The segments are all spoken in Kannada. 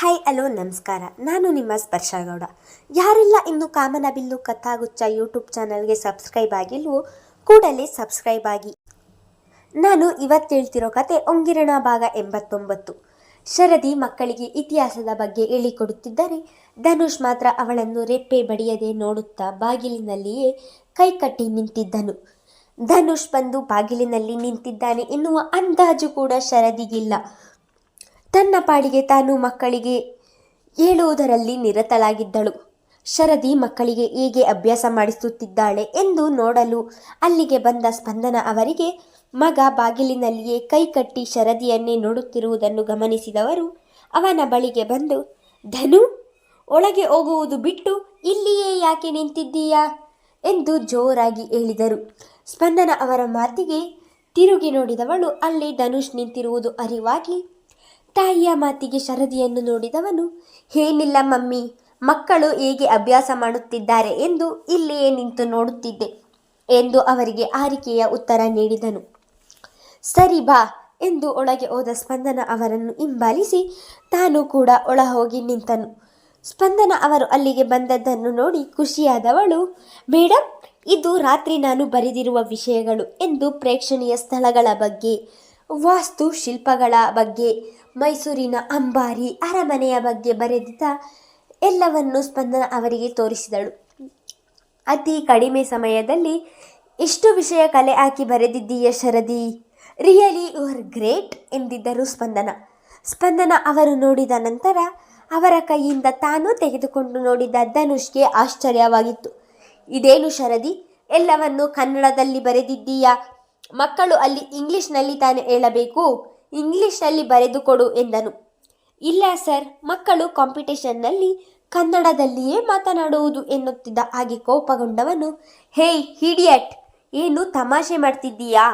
ಹಾಯ್ ಹಲೋ ನಮಸ್ಕಾರ. ನಾನು ನಿಮ್ಮ ಸ್ಪರ್ಶಗೌಡ. ಯಾರೆಲ್ಲ ಇನ್ನು ಕಾಮನಬಿಲ್ಲು ಕಥಾಗುಚ್ಚ ಯೂಟ್ಯೂಬ್ ಚಾನಲ್ಗೆ ಸಬ್ಸ್ಕ್ರೈಬ್ ಆಗಿಲ್ವೋ, ಕೂಡಲೇ ಸಬ್ಸ್ಕ್ರೈಬ್ ಆಗಿ. ನಾನು ಇವತ್ತು ಹೇಳ್ತಿರೋ ಕತೆ ಒಂಗಿರಣ ಭಾಗ ಎಂಬತ್ತೊಂಬತ್ತು. ಶರದಿ ಮಕ್ಕಳಿಗೆ ಇತಿಹಾಸದ ಬಗ್ಗೆ ಹೇಳಿಕೊಡುತ್ತಿದ್ದರೆ, ಧನುಷ್ ಮಾತ್ರ ಅವಳನ್ನು ರೆಪ್ಪೆ ಬಡಿಯದೆ ನೋಡುತ್ತಾ ಬಾಗಿಲಿನಲ್ಲಿಯೇ ಕೈಕಟ್ಟಿ ನಿಂತಿದ್ದನು. ಧನುಷ್ ಬಂದು ಬಾಗಿಲಿನಲ್ಲಿ ನಿಂತಿದ್ದಾನೆ ಎನ್ನುವ ಅಂದಾಜು ಕೂಡ ಶರದಿಗಿಲ್ಲ. ತನ್ನ ಪಾಡಿಗೆ ತಾನು ಮಕ್ಕಳಿಗೆ ಹೇಳುವುದರಲ್ಲಿ ನಿರತಳಾಗಿದ್ದಳು. ಶರದಿ ಮಕ್ಕಳಿಗೆ ಹೇಗೆ ಅಭ್ಯಾಸ ಮಾಡಿಸುತ್ತಿದ್ದಾಳೆ ಎಂದು ನೋಡಲು ಅಲ್ಲಿಗೆ ಬಂದ ಸ್ಪಂದನ ಅವರಿಗೆ ಮಗ ಬಾಗಿಲಿನಲ್ಲಿಯೇ ಕೈಕಟ್ಟಿ ಶರದಿಯನ್ನೇ ನೋಡುತ್ತಿರುವುದನ್ನು ಗಮನಿಸಿದವರು ಅವನ ಬಳಿಗೆ ಬಂದು, ಧನು, ಒಳಗೆ ಹೋಗುವುದು ಬಿಟ್ಟು ಇಲ್ಲಿಯೇ ಯಾಕೆ ನಿಂತಿದ್ದೀಯಾ? ಎಂದು ಜೋರಾಗಿ ಹೇಳಿದರು. ಸ್ಪಂದನ ಅವರ ಮಾತಿಗೆ ತಿರುಗಿ ನೋಡಿದವಳು, ಅಲ್ಲಿ ಧನುಷ್ ನಿಂತಿರುವುದು ಅರಿವಾಗಿ ತಾಯಿಯ ಮಾತಿಗೆ ಶರದಿಯನ್ನು ನೋಡಿದವನು, ಏನಿಲ್ಲ ಮಮ್ಮಿ, ಮಕ್ಕಳು ಹೇಗೆ ಅಭ್ಯಾಸ ಮಾಡುತ್ತಿದ್ದಾರೆ ಎಂದು ಇಲ್ಲಿಯೇ ನಿಂತು ನೋಡುತ್ತಿದ್ದೆ ಎಂದು ಅವರಿಗೆ ಆರಿಕೆಯ ಉತ್ತರ ನೀಡಿದನು. ಸರಿ ಬಾ ಎಂದು ಒಳಗೆ ಹೋದ ಸ್ಪಂದನ ಅವರನ್ನು ಹಿಂಬಾಲಿಸಿ ತಾನು ಕೂಡ ಒಳ ಹೋಗಿ ನಿಂತನು. ಸ್ಪಂದನ ಅವರು ಅಲ್ಲಿಗೆ ಬಂದದ್ದನ್ನು ನೋಡಿ ಖುಷಿಯಾದವಳು ಮೇಡಮ್ ಇದು ರಾತ್ರಿ ನಾನು ಬರೆದಿರುವ ವಿಷಯಗಳು ಎಂದು ಪ್ರೇಕ್ಷಣೀಯ ಸ್ಥಳಗಳ ಬಗ್ಗೆ ವಾಸ್ತು ಶಿಲ್ಪಗಳ ಬಗ್ಗೆ ಮೈಸೂರಿನ ಅಂಬಾರಿ ಅರಮನೆಯ ಬಗ್ಗೆ ಬರೆದಿದ್ದ ಎಲ್ಲವನ್ನು ಸ್ಪಂದನ ಅವರಿಗೆ ತೋರಿಸಿದಳು. ಅತಿ ಕಡಿಮೆ ಸಮಯದಲ್ಲಿ ಇಷ್ಟು ವಿಷಯ ಕಲೆ ಹಾಕಿ ಬರೆದಿದ್ದೀಯ Sharadi? Really you are great ಎಂದಿದ್ದರು ಸ್ಪಂದನ. ಸ್ಪಂದನ ಅವರು ನೋಡಿದ ನಂತರ ಅವರ ಕೈಯಿಂದ ತಾನು ತೆಗೆದುಕೊಂಡು ನೋಡಿದ ಧನುಷ್ಗೆ ಆಶ್ಚರ್ಯವಾಗಿತ್ತು. ಇದೇನು ಶರದಿ, ಎಲ್ಲವನ್ನು ಕನ್ನಡದಲ್ಲಿ ಬರೆದಿದ್ದೀಯಾ? ಮಕ್ಕಳು ಅಲ್ಲಿ ಇಂಗ್ಲಿಷ್ನಲ್ಲಿ ತಾನೇ ಹೇಳಬೇಕು? ಇಂಗ್ಲಿಷ್ನಲ್ಲಿ ಬರೆದುಕೊಡು ಎಂದನು. ಇಲ್ಲ ಸರ್, ಮಕ್ಕಳು ಕಾಂಪಿಟೇಷನ್ನಲ್ಲಿ ಕನ್ನಡದಲ್ಲಿಯೇ ಮಾತನಾಡುವುದು ಎನ್ನುತ್ತಿದ್ದ ಹಾಗೆ ಕೋಪಗೊಂಡವನು, ಹೇಯ್, ಹಿಡಿಯಟ್! ಏನು ತಮಾಷೆ ಮಾಡ್ತಿದ್ದೀಯಾ?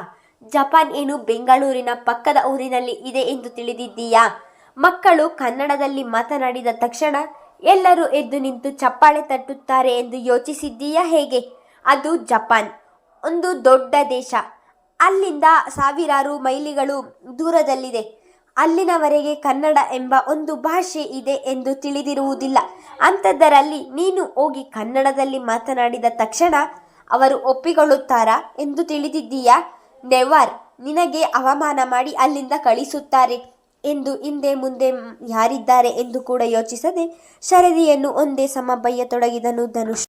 ಜಪಾನ್ ಏನು ಬೆಂಗಳೂರಿನ ಪಕ್ಕದ ಊರಿನಲ್ಲಿ ಇದೆ ಎಂದು ತಿಳಿದಿದ್ದೀಯಾ? ಮಕ್ಕಳು ಕನ್ನಡದಲ್ಲಿ ಮಾತನಾಡಿದ ತಕ್ಷಣ ಎಲ್ಲರೂ ಎದ್ದು ನಿಂತು ಚಪ್ಪಾಳೆ ತಟ್ಟುತ್ತಾರೆ ಎಂದು ಯೋಚಿಸಿದ್ದೀಯಾ ಹೇಗೆ? ಅದು ಜಪಾನ್, ಒಂದು ದೊಡ್ಡ ದೇಶ. ಅಲ್ಲಿಂದ ಸಾವಿರಾರು ಮೈಲಿಗಳು ದೂರದಲ್ಲಿದೆ. ಅಲ್ಲಿನವರೆಗೆ ಕನ್ನಡ ಎಂಬ ಒಂದು ಭಾಷೆ ಇದೆ ಎಂದು ತಿಳಿದಿರುವುದಿಲ್ಲ. ಅಂಥದ್ದರಲ್ಲಿ ನೀನು ಹೋಗಿ ಕನ್ನಡದಲ್ಲಿ ಮಾತನಾಡಿದ ತಕ್ಷಣ ಅವರು ಒಪ್ಪಿಕೊಳ್ಳುತ್ತಾರಾ ಎಂದು ತಿಳಿದಿದ್ದೀಯಾ? ನೆವರ್, ನಿನಗೆ ಅವಮಾನ ಮಾಡಿ ಅಲ್ಲಿಂದ ಕಳಿಸುತ್ತಾರೆ ಎಂದು ಹಿಂದೆ ಮುಂದೆ ಯಾರಿದ್ದಾರೆ ಎಂದು ಕೂಡ ಯೋಚಿಸದೆ ಶರದಿಯನ್ನು ಒಂದೇ ಸಮ ಬಯ್ಯತೊಡಗಿದನು ಧನುಷ್.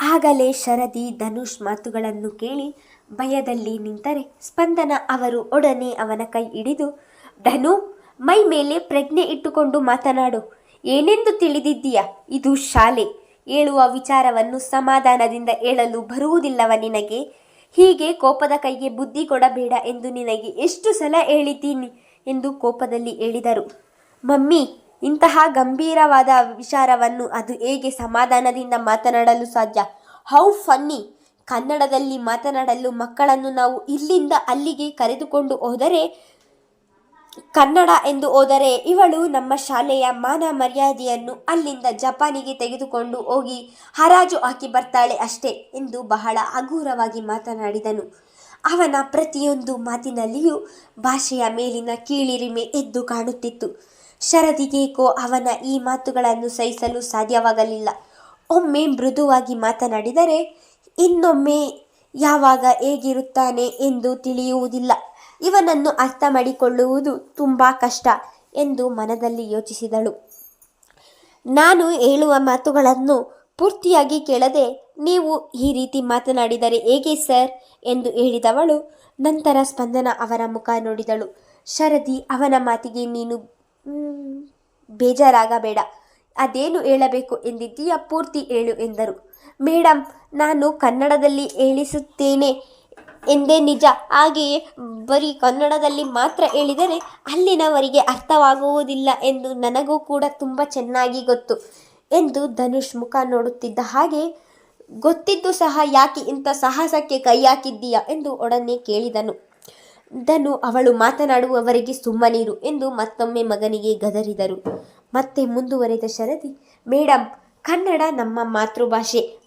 ಆಗಲೇ ಶರದಿ ಧನುಷ್ ಮಾತುಗಳನ್ನು ಕೇಳಿ ಭಯದಲ್ಲಿ ನಿಂತರೆ ಸ್ಪಂದನ ಅವರು ಒಡನೆ ಅವನ ಕೈ ಹಿಡಿದು, ಧನು, ಮೈ ಮೇಲೆ ಪ್ರಜ್ಞೆ ಇಟ್ಟುಕೊಂಡು ಮಾತನಾಡು. ಏನೆಂದು ತಿಳಿದಿದ್ದೀಯ? ಇದು ಶಾಲೆ. ಹೇಳುವ ವಿಚಾರವನ್ನು ಸಮಾಧಾನದಿಂದ ಹೇಳಲು ಬರುವುದಿಲ್ಲವ ನಿನಗೆ. ಹೀಗೆ ಕೋಪದ ಕೈಗೆ ಬುದ್ಧಿ ಕೊಡಬೇಡ ಎಂದು ನಿನಗೆ ಎಷ್ಟು ಸಲ ಹೇಳಿದ್ದೀನಿ? ಎಂದು ಕೋಪದಲ್ಲಿ ಹೇಳಿದರು. ಮಮ್ಮಿ ಇಂತಹ ಗಂಭೀರವಾದ ವಿಚಾರವನ್ನು ಅದು ಹೇಗೆ ಸಮಾಧಾನದಿಂದ ಮಾತನಾಡಲು ಸಾಧ್ಯ? How funny! ಕನ್ನಡದಲ್ಲಿ ಮಾತನಾಡಲು ಮಕ್ಕಳನ್ನು ನಾವು ಇಲ್ಲಿಂದ ಅಲ್ಲಿಗೆ ಕರೆದುಕೊಂಡು ಹೋದರೆ, ಕನ್ನಡ ಎಂದು ಹೋದರೆ ಇವಳು ನಮ್ಮ ಶಾಲೆಯ ಮಾನ ಮರ್ಯಾದೆಯನ್ನು ಅಲ್ಲಿಂದ ಜಪಾನಿಗೆ ತೆಗೆದುಕೊಂಡು ಹೋಗಿ ಹರಾಜು ಹಾಕಿ ಬರ್ತಾಳೆ ಅಷ್ಟೇ ಎಂದು ಬಹಳ ಹಗೂರವಾಗಿ ಮಾತನಾಡಿದನು. ಅವನ ಪ್ರತಿಯೊಂದು ಮಾತಿನಲ್ಲಿಯೂ ಭಾಷೆಯ ಮೇಲಿನ ಕೀಳಿರಿಮೆ ಎದ್ದು ಕಾಣುತ್ತಿತ್ತು. ಶರದಿಗೇಕೋ ಅವನ ಈ ಮಾತುಗಳನ್ನು ಸಹಿಸಲು ಸಾಧ್ಯವಾಗಲಿಲ್ಲ. ಒಮ್ಮೆ ಮೃದುವಾಗಿ ಮಾತನಾಡಿದರೆ, ಇನ್ನೊಮ್ಮೆ ಯಾವಾಗ ಹೇಗಿರುತ್ತಾನೆ ಎಂದು ತಿಳಿಯುವುದಿಲ್ಲ. ಇವನನ್ನು ಅರ್ಥ ಮಾಡಿಕೊಳ್ಳುವುದು ತುಂಬ ಕಷ್ಟ ಎಂದು ಮನದಲ್ಲಿ ಯೋಚಿಸಿದಳು. ನಾನು ಹೇಳುವ ಮಾತುಗಳನ್ನು ಪೂರ್ತಿಯಾಗಿ ಕೇಳದೆ ನೀವು ಈ ರೀತಿ ಮಾತನಾಡಿದರೆ ಹೇಗೆ ಸರ್? ಎಂದು ಹೇಳಿದವಳು. ನಂತರ ಸ್ಪಂದನ ಅವರ ಮುಖ ನೋಡಿದಳು. ಶರದಿ, ಅವನ ಮಾತಿಗೆ ನೀನು ಬೇಜಾರಾಗಬೇಡ. ಅದೇನು ಹೇಳಬೇಕು ಎಂದಿದ್ದೀಯ? ಪೂರ್ತಿ ಹೇಳು ಎಂದರು. ಮೇಡಮ್ ನಾನು ಕನ್ನಡದಲ್ಲಿ ಹೇಳಿಸುತ್ತೇನೆ ಎಂದೇ ನಿಜ. ಹಾಗೆಯೇ ಬರೀ ಕನ್ನಡದಲ್ಲಿ ಮಾತ್ರ ಹೇಳಿದರೆ ಅಲ್ಲಿನವರಿಗೆ ಅರ್ಥವಾಗುವುದಿಲ್ಲ ಎಂದು ನನಗೂ ಕೂಡ ತುಂಬ ಚೆನ್ನಾಗಿ ಗೊತ್ತು ಎಂದು ಧನುಷ್ ಮುಖ ನೋಡುತ್ತಿದ್ದ ಹಾಗೆ, ಗೊತ್ತಿದ್ದು ಸಹ ಯಾಕೆ ಇಂಥ ಸಾಹಸಕ್ಕೆ ಕೈ ಹಾಕಿದ್ದೀಯಾ ಎಂದು ಒಡನೆ ಕೇಳಿದನು. ಧನು ಅವಳು ಮಾತನಾಡುವವರೆಗೆ ಸುಮ್ಮನಿರು ಎಂದು ಮತ್ತೊಮ್ಮೆ ಮಗನಿಗೆ ಗದರಿದರು. ಮತ್ತೆ ಮುಂದುವರೆದ ಶರದಿ ಮೇಡಮ್ ಕನ್ನಡ ನಮ್ಮ ಮಾತೃಭಾಷೆ.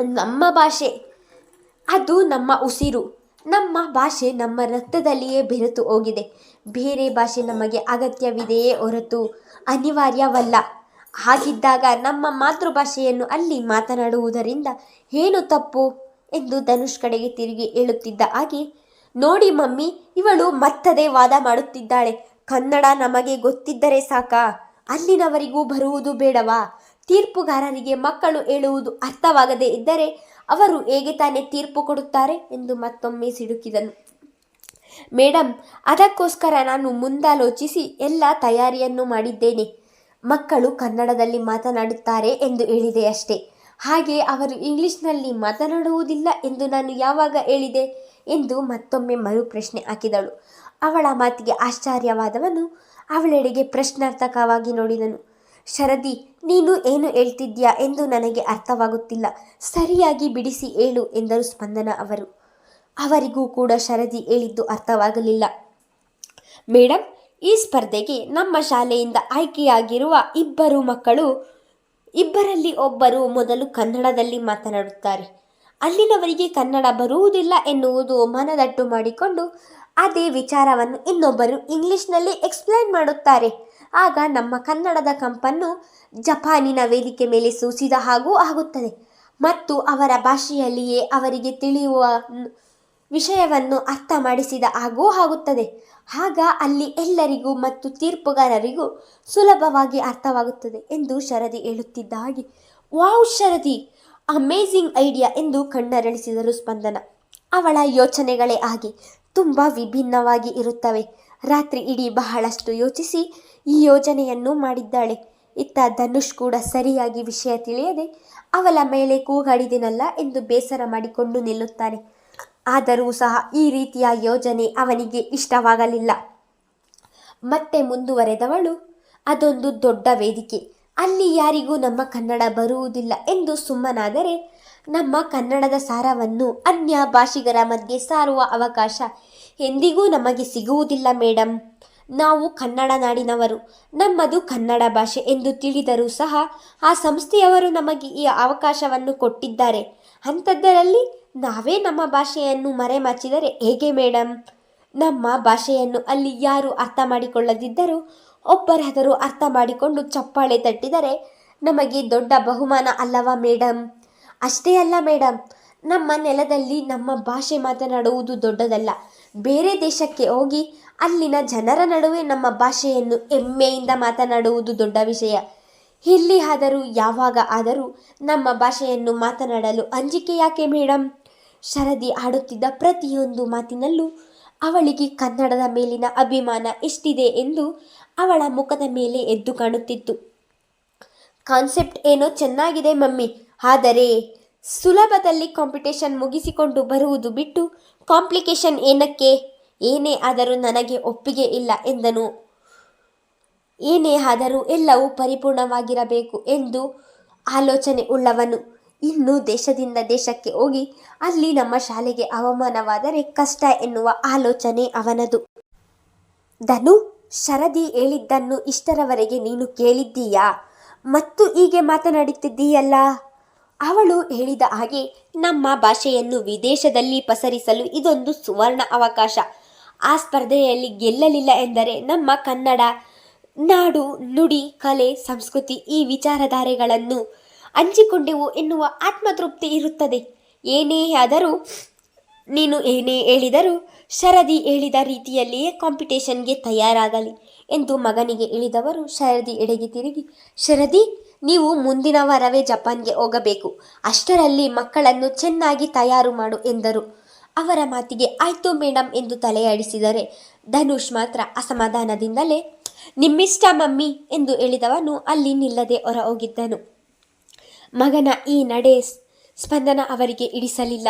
ನಮ್ಮ ಭಾಷೆ. ಅದು ನಮ್ಮ ಉಸಿರು. ನಮ್ಮ ಭಾಷೆ ನಮ್ಮ ರಕ್ತದಲ್ಲಿಯೇ ಬೆರೆತು ಹೋಗಿದೆ. ಬೇರೆ ಭಾಷೆ ನಮಗೆ ಅಗತ್ಯವಿದೆಯೇ ಹೊರತು ಅನಿವಾರ್ಯವಲ್ಲ. ಹಾಗಿದ್ದಾಗ ನಮ್ಮ ಮಾತೃಭಾಷೆಯನ್ನು ಅಲ್ಲಿ ಮಾತನಾಡುವುದರಿಂದ ಏನು ತಪ್ಪು? ಎಂದು ಧನುಷ್ ಕಡೆಗೆ ತಿರುಗಿ ಹೇಳುತ್ತಿದ್ದ ಹಾಗೆ ನೋಡಿ ಮಮ್ಮಿ, ಇವಳು ಮತ್ತದೇ ವಾದ ಮಾಡುತ್ತಿದ್ದಾಳೆ. ಕನ್ನಡ ನಮಗೆ ಗೊತ್ತಿದ್ದರೆ ಸಾಕಾ? ಅಲ್ಲಿನವರಿಗೂ ಬರುವುದು ಬೇಡವಾ? ತೀರ್ಪುಗಾರರಿಗೆ ಮಕ್ಕಳು ಹೇಳುವುದು ಅರ್ಥವಾಗದೇ ಇದ್ದರೆ ಅವರು ಹೇಗೆ ತಾನೇ ತೀರ್ಪು ಕೊಡುತ್ತಾರೆ ಎಂದು ಮತ್ತೊಮ್ಮೆ ಸಿಡುಕಿದನು. ಮೇಡಮ್ ಅದಕ್ಕೋಸ್ಕರ ನಾನು ಮುಂದಾಲೋಚಿಸಿ ಎಲ್ಲ ತಯಾರಿಯನ್ನು ಮಾಡಿದ್ದೇನೆ. ಮಕ್ಕಳು ಕನ್ನಡದಲ್ಲಿ ಮಾತನಾಡುತ್ತಾರೆ ಎಂದು ಹೇಳಿದೆ ಅಷ್ಟೇ. ಹಾಗೆ ಅವರು ಇಂಗ್ಲಿಷ್ನಲ್ಲಿ ಮಾತನಾಡುವುದಿಲ್ಲ ಎಂದು ನಾನು ಯಾವಾಗ ಹೇಳಿದೆ? ಎಂದು ಮತ್ತೊಮ್ಮೆ ಮರು ಪ್ರಶ್ನೆ ಹಾಕಿದಳು. ಅವಳ ಮಾತಿಗೆ ಆಶ್ಚರ್ಯವಾದವನು ಅವಳೆಡೆಗೆ ಪ್ರಶ್ನಾರ್ಥಕವಾಗಿ ನೋಡಿದನು. ಶರದಿ, ನೀನು ಏನು ಹೇಳ್ತಿದ್ಯಾ ಎಂದು ನನಗೆ ಅರ್ಥವಾಗುತ್ತಿಲ್ಲ. ಸರಿಯಾಗಿ ಬಿಡಿಸಿ ಹೇಳು ಎಂದರು ಸ್ಪಂದನ ಅವರು. ಅವರಿಗೂ ಕೂಡ ಶರದಿ ಹೇಳಿದ್ದು ಅರ್ಥವಾಗಲಿಲ್ಲ. ಮೇಡಮ್ ಈ ಸ್ಪರ್ಧೆಗೆ ನಮ್ಮ ಶಾಲೆಯಿಂದ ಆಯ್ಕೆಯಾಗಿರುವ ಇಬ್ಬರು ಮಕ್ಕಳು, ಇಬ್ಬರಲ್ಲಿ ಒಬ್ಬರು ಮೊದಲು ಕನ್ನಡದಲ್ಲಿ ಮಾತನಾಡುತ್ತಾರೆ. ಅಲ್ಲಿನವರಿಗೆ ಕನ್ನಡ ಬರುವುದಿಲ್ಲ ಎನ್ನುವುದು ಮನದಟ್ಟು ಮಾಡಿಕೊಂಡು ಅದೇ ವಿಚಾರವನ್ನು ಇನ್ನೊಬ್ಬರು ಇಂಗ್ಲಿಷ್ನಲ್ಲಿ ಎಕ್ಸ್ಪ್ಲೈನ್ ಮಾಡುತ್ತಾರೆ. ಆಗ ನಮ್ಮ ಕನ್ನಡದ ಕಂಪನ್ನು ಜಪಾನಿನ ವೇದಿಕೆ ಮೇಲೆ ಸೂಸಿದ ಹಾಗೂ ಆಗುತ್ತದೆ. ಮತ್ತು ಅವರ ಭಾಷೆಯಲ್ಲಿಯೇ ಅವರಿಗೆ ತಿಳಿಯುವ ವಿಷಯವನ್ನು ಅರ್ಥ ಮಾಡಿಸಿದ ಹಾಗೂ ಆಗುತ್ತದೆ. ಆಗ ಅಲ್ಲಿ ಎಲ್ಲರಿಗೂ ಮತ್ತು ತೀರ್ಪುಗಾರರಿಗೂ ಸುಲಭವಾಗಿ ಅರ್ಥವಾಗುತ್ತದೆ ಎಂದು ಶರದಿ ಹೇಳುತ್ತಿದ್ದ ಹಾಗೆ ವಾವ್ ಶರದಿ! ಅಮೇಝಿಂಗ್ ಐಡಿಯಾ ಎಂದು ಕಣ್ಣರಳಿಸಿದರು ಸ್ಪಂದನ. ಅವಳ ಯೋಚನೆಗಳೇ ಆಗಿ ತುಂಬ ವಿಭಿನ್ನವಾಗಿ ಇರುತ್ತವೆ. ರಾತ್ರಿ ಇಡೀ ಬಹಳಷ್ಟು ಯೋಚಿಸಿ ಈ ಯೋಜನೆಯನ್ನು ಮಾಡಿದ್ದಾಳೆ. ಇತ್ತ ಧನುಷ್ ಕೂಡ ಸರಿಯಾಗಿ ವಿಷಯ ತಿಳಿಯದೆ ಅವಳ ಮೇಲೆ ಕೂಗಾಡಿದಿನಲ್ಲ ಎಂದು ಬೇಸರ ಮಾಡಿಕೊಂಡು ನಿಲ್ಲುತ್ತಾನೆ. ಆದರೂ ಸಹ ಈ ರೀತಿಯ ಯೋಜನೆ ಅವನಿಗೆ ಇಷ್ಟವಾಗಲಿಲ್ಲ. ಮತ್ತೆ ಮುಂದುವರೆದವಳು ಅದೊಂದು ದೊಡ್ಡ ವೇದಿಕೆ. ಅಲ್ಲಿ ಯಾರಿಗೂ ನಮ್ಮ ಕನ್ನಡ ಬರುವುದಿಲ್ಲ ಎಂದು ಸುಮ್ಮನಾದರೆ ನಮ್ಮ ಕನ್ನಡದ ಸಾರವನ್ನು ಅನ್ಯ ಭಾಷಿಗರ ಮಧ್ಯೆ ಸಾರುವ ಅವಕಾಶ ಎಂದಿಗೂ ನಮಗೆ ಸಿಗುವುದಿಲ್ಲ ಮೇಡಮ್ ನಾವು ಕನ್ನಡ ನಾಡಿನವರು. ನಮ್ಮದು ಕನ್ನಡ ಭಾಷೆ ಎಂದು ತಿಳಿದರೂ ಸಹ ಆ ಸಂಸ್ಥೆಯವರು ನಮಗೆ ಈ ಅವಕಾಶವನ್ನು ಕೊಟ್ಟಿದ್ದಾರೆ. ಅಂಥದ್ದರಲ್ಲಿ ನಾವೇ ನಮ್ಮ ಭಾಷೆಯನ್ನು ಮರೆಮಾಚಿದರೆ ಹೇಗೆ ಮೇಡಮ್ ನಮ್ಮ ಭಾಷೆಯನ್ನು ಅಲ್ಲಿ ಯಾರು ಅರ್ಥ ಮಾಡಿಕೊಳ್ಳದಿದ್ದರೂ ಒಬ್ಬರಾದರೂ ಅರ್ಥ ಮಾಡಿಕೊಂಡು ಚಪ್ಪಾಳೆ ತಟ್ಟಿದರೆ ನಮಗೆ ದೊಡ್ಡ ಬಹುಮಾನ ಅಲ್ಲವಾ ಮೇಡಮ್ ಅಷ್ಟೇ ಅಲ್ಲ ಮೇಡಮ್ ನಮ್ಮ ನೆಲದಲ್ಲಿ ನಮ್ಮ ಭಾಷೆ ಮಾತನಾಡುವುದು ದೊಡ್ಡದಲ್ಲ. ಬೇರೆ ದೇಶಕ್ಕೆ ಹೋಗಿ ಅಲ್ಲಿನ ಜನರ ನಡುವೆ ನಮ್ಮ ಭಾಷೆಯನ್ನು ಹೆಮ್ಮೆಯಿಂದ ಮಾತನಾಡುವುದು ದೊಡ್ಡ ವಿಷಯ. ಇಲ್ಲಿ ಆದರೂ, ಯಾವಾಗ ಆದರೂ ನಮ್ಮ ಭಾಷೆಯನ್ನು ಮಾತನಾಡಲು ಅಂಜಿಕೆ ಯಾಕೆ ಮೇಡಮ್ ಶರದಿ ಆಡುತ್ತಿದ್ದ ಪ್ರತಿಯೊಂದು ಮಾತಿನಲ್ಲೂ ಅವಳಿಗೆ ಕನ್ನಡದ ಮೇಲಿನ ಅಭಿಮಾನ ಎಷ್ಟಿದೆ ಎಂದು ಅವಳ ಮುಖದ ಮೇಲೆ ಎದ್ದು ಕಾಣುತ್ತಿತ್ತು. ಕಾನ್ಸೆಪ್ಟ್ ಏನೋ ಚೆನ್ನಾಗಿದೆ ಮಮ್ಮಿ. ಆದರೆ ಸುಲಭದಲ್ಲಿ ಕಾಂಪಿಟೇಷನ್ ಮುಗಿಸಿಕೊಂಡು ಬರುವುದು ಬಿಟ್ಟು ಕಾಂಪ್ಲಿಕೇಶನ್ ಏನಕ್ಕೆ? ಏನೇ ಆದರೂ ನನಗೆ ಒಪ್ಪಿಗೆ ಇಲ್ಲ ಎಂದನು. ಏನೇ ಆದರೂ ಎಲ್ಲವೂ ಪರಿಪೂರ್ಣವಾಗಿರಬೇಕು ಎಂದು ಆಲೋಚನೆ ಉಳ್ಳವನು. ಇನ್ನು ದೇಶದಿಂದ ದೇಶಕ್ಕೆ ಹೋಗಿ ಅಲ್ಲಿ ನಮ್ಮ ಶಾಲೆಗೆ ಅವಮಾನವಾದರೆ ಕಷ್ಟ ಎನ್ನುವ ಆಲೋಚನೆ ಅವನದು. ಧನು ಶರದಿ ಹೇಳಿದ್ದನ್ನು ಇಷ್ಟರವರೆಗೆ ನೀನು ಕೇಳಿದ್ದೀಯಾ? ಮತ್ತು ಹೀಗೆ ಮಾತನಾಡುತ್ತಿದ್ದೀಯಲ್ಲ? ಅವಳು ಹೇಳಿದ ಹಾಗೆ ನಮ್ಮ ಭಾಷೆಯನ್ನು ವಿದೇಶದಲ್ಲಿ ಪಸರಿಸಲು ಇದೊಂದು ಸುವರ್ಣ ಅವಕಾಶ. ಆ ಸ್ಪರ್ಧೆಯಲ್ಲಿ ಗೆಲ್ಲಲಿಲ್ಲ ಎಂದರೆ ನಮ್ಮ ಕನ್ನಡ, ನಾಡು, ನುಡಿ, ಕಲೆ, ಸಂಸ್ಕೃತಿ ಈ ವಿಚಾರಧಾರೆಗಳನ್ನು ಹಂಚಿಕೊಂಡೆವು ಎನ್ನುವ ಆತ್ಮತೃಪ್ತಿ ಇರುತ್ತದೆ. ಏನೇ ಆದರೂ ನೀನು ಏನೇ ಹೇಳಿದರೂ ಶರದಿ ಹೇಳಿದ ರೀತಿಯಲ್ಲಿಯೇ ಕಾಂಪಿಟೇಷನ್ಗೆ ತಯಾರಾಗಲಿ ಎಂದು ಮಗನಿಗೆ ಇಳಿದವರು ಶರದಿ ಎಡೆಗೆ ತಿರುಗಿ, ಶರದಿ, ನೀವು ಮುಂದಿನ ವಾರವೇ ಜಪಾನ್ಗೆ ಹೋಗಬೇಕು. ಅಷ್ಟರಲ್ಲಿ ಮಕ್ಕಳನ್ನು ಚೆನ್ನಾಗಿ ತಯಾರು ಮಾಡು ಎಂದರು. ಅವರ ಮಾತಿಗೆ, ಆಯ್ತು ಮೇಡಮ್ ಎಂದು ತಲೆಯಾಡಿಸಿದರೆ ಧನುಷ್ ಮಾತ್ರ ಅಸಮಾಧಾನದಿಂದಲೇ, ನಿಮ್ಮಿಷ್ಟ ಮಮ್ಮಿ ಎಂದು ಹೇಳಿದವನು ಅಲ್ಲಿ ನಿಲ್ಲದೆ ಹೊರ ಹೋಗಿದ್ದನು ಮಗನ ಈ ನಡೆ ಸ್ಪಂದನ ಅವರಿಗೆ ಇಡಿಸಲಿಲ್ಲ.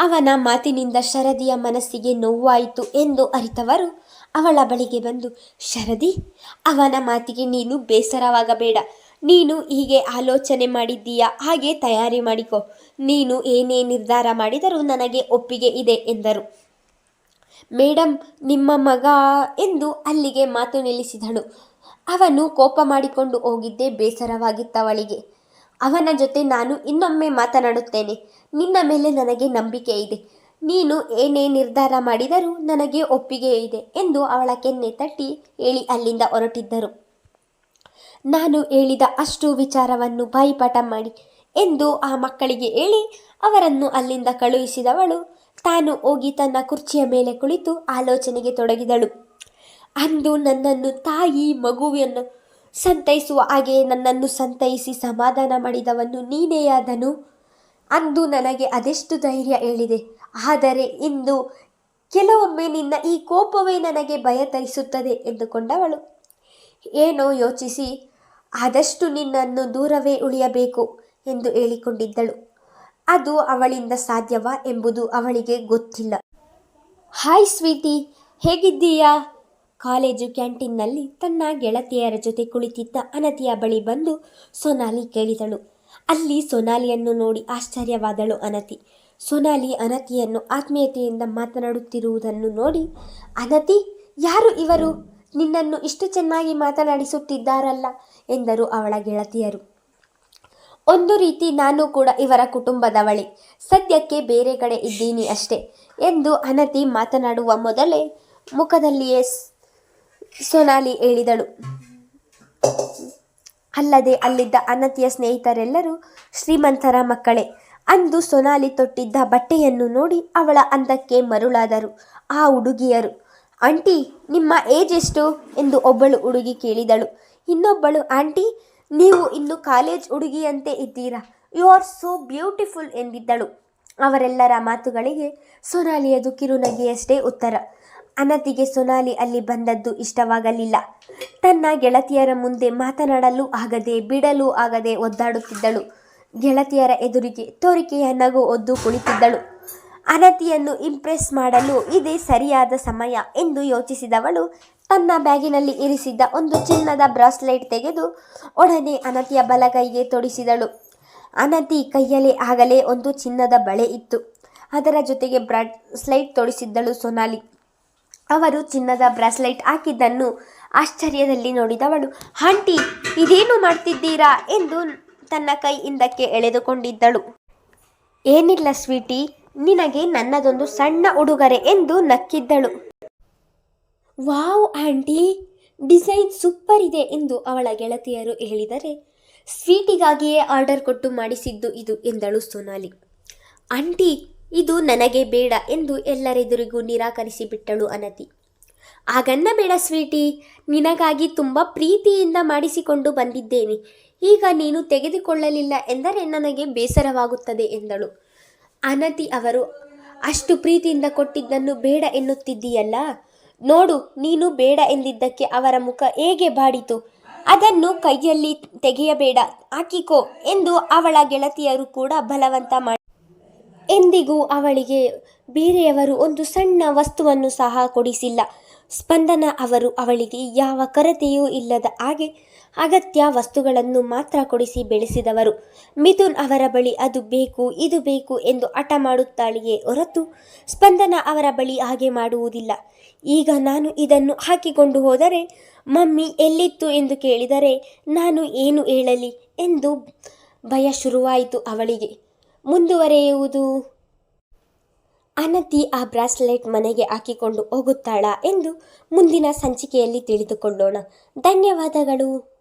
ಅವನ ಮಾತಿನಿಂದ ಶರದಿಯ ಮನಸ್ಸಿಗೆ ನೋವಾಯಿತು ಎಂದು ಅರಿತವರು ಅವಳ ಬಳಿಗೆ ಬಂದು, ಶರದಿ, ಅವನ ಮಾತಿಗೆ ನೀನು ಬೇಸರವಾಗಬೇಡ. ನೀನು ಹೀಗೆ ಆಲೋಚನೆ ಮಾಡಿದ್ದೀಯಾ? ಹಾಗೆ ತಯಾರಿ ಮಾಡಿಕೊ. ನೀನು ಏನೇ ನಿರ್ಧಾರ ಮಾಡಿದರೂ ನನಗೆ ಒಪ್ಪಿಗೆ ಇದೆ ಎಂದರು. ಮೇಡಮ್ ನಿಮ್ಮ ಮಗ ಎಂದು ಅಲ್ಲಿಗೆ ಮಾತು ನಿಲ್ಲಿಸಿದಳು. ಅವನು ಕೋಪ ಮಾಡಿಕೊಂಡು ಹೋಗಿದ್ದೇ ಬೇಸರವಾಗಿತ್ತವಳಿಗೆ. ಅವನ ಜೊತೆ ನಾನು ಇನ್ನೊಮ್ಮೆ ಮಾತನಾಡುತ್ತೇನೆ. ನಿನ್ನ ಮೇಲೆ ನನಗೆ ನಂಬಿಕೆ ಇದೆ. ನೀನು ಏನೇ ನಿರ್ಧಾರ ಮಾಡಿದರೂ ನನಗೆ ಒಪ್ಪಿಗೆ ಇದೆ ಎಂದು ಅವಳ ಕೆನ್ನೆ ತಟ್ಟಿ ಹೇಳಿ ಅಲ್ಲಿಂದ ಹೊರಟಿದ್ದರು. ನಾನು ಹೇಳಿದ ಅಷ್ಟು ವಿಚಾರವನ್ನು ಬಾಯಿಪಾಠ ಮಾಡಿ ಎಂದು ಆ ಮಕ್ಕಳಿಗೆ ಹೇಳಿ ಅವರನ್ನು ಅಲ್ಲಿಂದ ಕಳುಹಿಸಿದವಳು ತಾನು ಹೋಗಿ ತನ್ನ ಕುರ್ಚಿಯ ಮೇಲೆ ಕುಳಿತು ಆಲೋಚನೆಗೆ ತೊಡಗಿದಳು. ಅಂದು ನನ್ನನ್ನು ತಾಯಿ ಮಗುವನ್ನು ಸಂತೈಸುವ ಹಾಗೆ ನನ್ನನ್ನು ಸಂತೈಸಿ ಸಮಾಧಾನ ಮಾಡಿದವನು ನೀನೆಯಾದನು ಅಂದು ನನಗೆ ಅದೆಷ್ಟು ಧೈರ್ಯ ಹೇಳಿದೆ. ಆದರೆ ಇಂದು ಕೆಲವೊಮ್ಮೆ ನಿನ್ನ ಈ ಕೋಪವೇ ನನಗೆ ಭಯ ತರಿಸುತ್ತದೆ ಎಂದುಕೊಂಡವಳು. ಏನೋ ಯೋಚಿಸಿ, ಆದಷ್ಟು ನಿನ್ನನ್ನು ದೂರವೇ ಉಳಿಯಬೇಕು ಎಂದು ಹೇಳಿಕೊಂಡಿದ್ದಳು. ಅದು ಅವಳಿಂದ ಸಾಧ್ಯವಾ ಎಂಬುದು ಅವಳಿಗೆ ಗೊತ್ತಿಲ್ಲ. ಹಾಯ್ ಸ್ವೀಟಿ, ಹೇಗಿದ್ದೀಯಾ? ಕಾಲೇಜು ಕ್ಯಾಂಟೀನ್ನಲ್ಲಿ ತನ್ನ ಗೆಳತಿಯರ ಜೊತೆ ಕುಳಿತಿದ್ದ ಅನತಿಯ ಬಳಿ ಬಂದು ಸೊನಾಲಿ ಕೇಳಿದಳು. ಅಲ್ಲಿ ಸೊನಾಲಿಯನ್ನು ನೋಡಿ ಆಶ್ಚರ್ಯವಾದಳು ಅನತಿ. ಸೊನಾಲಿ ಅನತಿಯನ್ನು ಆತ್ಮೀಯತೆಯಿಂದ ಮಾತನಾಡುತ್ತಿರುವುದನ್ನು ನೋಡಿ, ಅನತಿ, ಯಾರು ಇವರು? ನಿನ್ನನ್ನು ಇಷ್ಟು ಚೆನ್ನಾಗಿ ಮಾತನಾಡಿಸುತ್ತಿದ್ದಾರಲ್ಲ, ಎಂದರು ಅವಳ ಗೆಳತಿಯರು. ಒಂದು ರೀತಿ ನಾನು ಕೂಡ ಇವರ ಕುಟುಂಬದವಳೆ. ಸದ್ಯಕ್ಕೆ ಬೇರೆ ಕಡೆ ಇದ್ದೀನಿ ಅಷ್ಟೇ, ಎಂದು ಅನತಿ ಮಾತನಾಡುವ ಮೊದಲೇ ಮುಖದಲ್ಲಿಯೇ ಸೊನಾಲಿ ಹೇಳಿದಳು. ಅಲ್ಲದೆ ಅಲ್ಲಿದ್ದ ಅನತಿಯ ಸ್ನೇಹಿತರೆಲ್ಲರೂ, ಶ್ರೀಮಂತರ ಮಕ್ಕಳೇ, ಅಂದು ಸೊನಾಲಿ ತೊಟ್ಟಿದ್ದ ಬಟ್ಟೆಯನ್ನು ನೋಡಿ ಅವಳ ಅಂದಕ್ಕೆ ಮರುಳಾದರು. ಆ ಹುಡುಗಿಯರು, ಆಂಟಿ, ನಿಮ್ಮ ಏಜ್ ಎಷ್ಟು? ಎಂದು ಒಬ್ಬಳು ಹುಡುಗಿ ಕೇಳಿದಳು. ಇನ್ನೊಬ್ಬಳು, ಆಂಟಿ, ನೀವು ಇನ್ನು ಕಾಲೇಜ್ ಹುಡುಗಿಯಂತೆ ಇದ್ದೀರಾ? ಯು ಆರ್ ಸೋ ಬ್ಯೂಟಿಫುಲ್ ಎಂದಿದ್ದಳು. ಅವರೆಲ್ಲರ ಮಾತುಗಳಿಗೆ ಸೊನಾಲಿಯದು ಕಿರುನಗೆಯಷ್ಟೇ ಉತ್ತರ. ಅನತಿಗೆ ಸೊನಾಲಿ ಅಲ್ಲಿ ಬಂದದ್ದು ಇಷ್ಟವಾಗಲಿಲ್ಲ. ತನ್ನ ಗೆಳತಿಯರ ಮುಂದೆ ಮಾತನಾಡಲು ಆಗದೆ, ಬಿಡಲು ಆಗದೆ ಒದ್ದಾಡುತ್ತಿದ್ದಳು. ಗೆಳತಿಯರ ಎದುರಿಗೆ ತೋರಿಕೆಯ ನಗು ಒದ್ದು ಕುಳಿತಿದ್ದಳು. ಅನತಿಯನ್ನು ಇಂಪ್ರೆಸ್ ಮಾಡಲು ಇದೇ ಸರಿಯಾದ ಸಮಯ ಎಂದು ಯೋಚಿಸಿದವಳು ತನ್ನ ಬ್ಯಾಗಿನಲ್ಲಿ ಇರಿಸಿದ್ದ ಒಂದು ಚಿನ್ನದ ಬ್ರಾಸ್ಲೆಟ್ ತೆಗೆದು ಒಡನೆ ಅನತಿಯ ಬಲಗೈಗೆ ತೊಡಿಸಿದಳು. ಅನತಿ ಕೈಯಲ್ಲಿ ಆಗಲೇ ಒಂದು ಚಿನ್ನದ ಬಳೆ ಇತ್ತು. ಅದರ ಜೊತೆಗೆ ಬ್ರಾಸ್ಲೈಟ್ ತೊಡಿಸಿದ್ದಳು ಸೊನಾಲಿ. ಅವರು ಚಿನ್ನದ ಬ್ರಾಸ್ಲೈಟ್ ಹಾಕಿದ್ದನ್ನು ಆಶ್ಚರ್ಯದಲ್ಲಿ ನೋಡಿದವಳು. ಆಂಟಿ, ಇದೇನು ಮಾಡ್ತಿದ್ದೀರಾ? ಎಂದು ತನ್ನ ಕೈ ಹಿಂದಕ್ಕೆ ಎಳೆದುಕೊಂಡಿದ್ದಳು. ಏನಿಲ್ಲ ಸ್ವೀಟಿ, ನಿನಗೆ ನನ್ನದೊಂದು ಸಣ್ಣ ಉಡುಗೊರೆ ಎಂದು ನಕ್ಕಿದ್ದಳು. ವಾವ್ ಆಂಟಿ, ಡಿಸೈನ್ ಸೂಪರ್ ಇದೆ ಎಂದು ಅವಳ ಗೆಳತಿಯರು ಹೇಳಿದರೆ, ಸ್ವೀಟಿಗಾಗಿಯೇ ಆರ್ಡರ್ ಕೊಟ್ಟು ಮಾಡಿಸಿದ್ದು ಇದು ಎಂದಳು ಸೋನಾಲಿ. ಆಂಟಿ ಇದು ನನಗೆ ಬೇಡ ಎಂದು ಎಲ್ಲರೆದುರಿಗೂ ನಿರಾಕರಿಸಿ ಬಿಟ್ಟಳು ಅನತಿ. ಆಗನ್ನ ಬೇಡ ಸ್ವೀಟಿ, ನಿನಗಾಗಿ ತುಂಬ ಪ್ರೀತಿಯಿಂದ ಮಾಡಿಸಿಕೊಂಡು ಬಂದಿದ್ದೇನೆ. ಈಗ ನೀನು ತೆಗೆದುಕೊಳ್ಳಲಿಲ್ಲ ಎಂದರೆ ನನಗೆ ಬೇಸರವಾಗುತ್ತದೆ ಎಂದಳು. ಅನತಿ ಅವರು, ಅಷ್ಟು ಪ್ರೀತಿಯಿಂದ ಕೊಟ್ಟಿದ್ದನ್ನು ಬೇಡ ಎನ್ನುತ್ತಿದ್ದೀಯಲ್ಲ? ನೋಡು, ನೀನು ಬೇಡ ಎಂದಿದ್ದಕ್ಕೆ ಅವರ ಮುಖ ಹೇಗೆ ಬಾಡಿತು? ಅದನ್ನು ಕೈಯಲ್ಲಿ ತೆಗೆಯಬೇಡ, ಹಾಕಿಕೋ ಎಂದು ಅವಳ ಗೆಳತಿಯರು ಕೂಡ ಬಲವಂತ ಮಾಡಿ ಎಂದಿಗೂ ಅವಳಿಗೆ ಬೇರೆಯವರು ಒಂದು ಸಣ್ಣ ವಸ್ತುವನ್ನು ಸಹ ಕೊಡಿಸಿಲ್ಲ. ಸ್ಪಂದನ ಅವರು ಅವಳಿಗೆ ಯಾವ ಕೊರತೆಯೂ ಇಲ್ಲದ ಹಾಗೆ ಅಗತ್ಯ ವಸ್ತುಗಳನ್ನು ಮಾತ್ರ ಕೊಡಿಸಿ ಬೆಳೆಸಿದವರು. ಮಿಥುನ್ ಅವರ ಬಳಿ ಅದು ಬೇಕು, ಇದು ಬೇಕು ಎಂದು ಹಠ ಮಾಡುತ್ತಾಳೆಯೇ ಹೊರತು ಸ್ಪಂದನ ಅವರ ಬಳಿ ಹಾಗೆ ಮಾಡುವುದಿಲ್ಲ. ಈಗ ನಾನು ಇದನ್ನು ಹಾಕಿಕೊಂಡು ಹೋದರೆ ಮಮ್ಮಿ ಎಲ್ಲಿತ್ತು ಎಂದು ಕೇಳಿದರೆ, ನಾನು ಏನು ಹೇಳಲಿ ಎಂದು ಭಯ ಶುರುವಾಯಿತು ಅವಳಿಗೆ. ಮುಂದುವರೆಯುವುದು. ಅನತಿ ಆ ಬ್ರಾಸ್ಲೆಟ್ ಮನೆಗೆ ಹಾಕಿಕೊಂಡು ಹೋಗುತ್ತಾಳಾ ಎಂದು ಮುಂದಿನ ಸಂಚಿಕೆಯಲ್ಲಿ ತಿಳಿದುಕೊಳ್ಳೋಣ. ಧನ್ಯವಾದಗಳು.